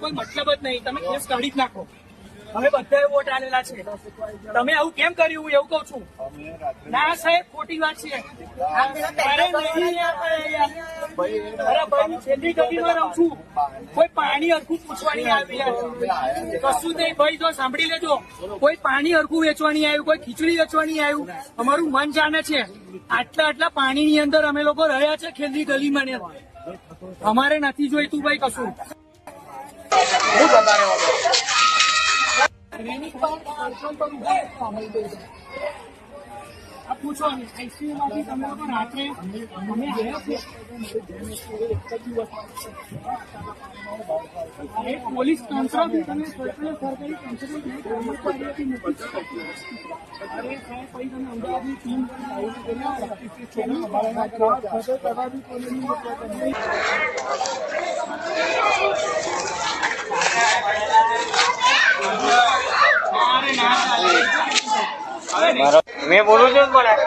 કોઈ મતલબ જ નહીં. તમે કેસ કાઢી જ નાખો. અમે બધાએ વોટ આલેલા છે. તમે આવું કેમ કર્યું હું એવું કઉ છું. ના, સાહેબ, ખોટી વાત છે. છેલ્લી ગલીમાં રહું છું. કોઈ પાણી હરખું પૂછવાની આવી કશું નહીં, ભાઈ, જો સાંભળી લેજો. કોઈ પાણી હરખું વેચવાની આવ્યું, કોઈ ખીચડી વેચવાની આવ્યું. અમારું મન જાણે છે. આટલા આટલા પાણીની અંદર અમે લોકો રહ્યા છે ખેલની ગલીમાં ને. અમારે નથી જોઈતું ભાઈ કશું. પૂછો આઈસીયુ માંથી તમે રાત્રે અમે આવ્યા છો પોલીસ તંત્ર બી તમે પણ સરકારી તંત્ર બી કર્મચારીઓથી નથી શકતું. અરે સાહેબ પછી તમે અમદાવાદની ટીમ મેં બોલું છું ને પણ.